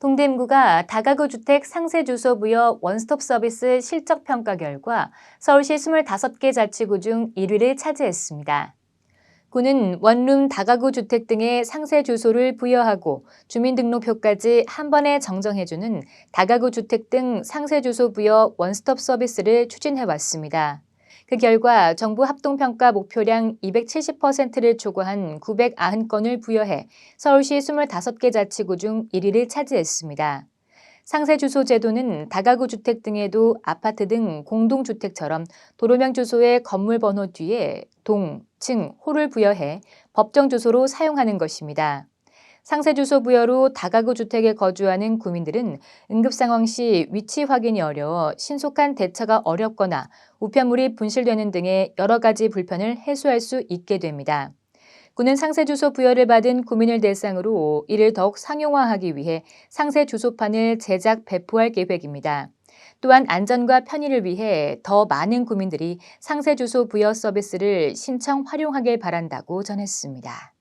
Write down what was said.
동대문구가 다가구 주택 상세 주소 부여 원스톱 서비스 실적 평가 결과 서울시 25개 자치구 중 1위를 차지했습니다. 구는 원룸 다가구 주택 등의 상세 주소를 부여하고 주민등록표까지 한 번에 정정해주는 다가구 주택 등 상세 주소 부여 원스톱 서비스를 추진해 왔습니다. 그 결과 정부 합동평가 목표량 270%를 초과한 990건을 부여해 서울시 25개 자치구 중 1위를 차지했습니다. 상세 주소 제도는 다가구 주택 등에도 아파트 등 공동주택처럼 도로명 주소의 건물 번호 뒤에 동, 층, 호를 부여해 법정 주소로 사용하는 것입니다. 상세 주소 부여로 다가구 주택에 거주하는 구민들은 응급 상황 시 위치 확인이 어려워 신속한 대처가 어렵거나 우편물이 분실되는 등의 여러 가지 불편을 해소할 수 있게 됩니다. 구는 상세 주소 부여를 받은 구민을 대상으로 이를 더욱 상용화하기 위해 상세 주소판을 제작 배포할 계획입니다. 또한 안전과 편의를 위해 더 많은 구민들이 상세 주소 부여 서비스를 신청 활용하길 바란다고 전했습니다.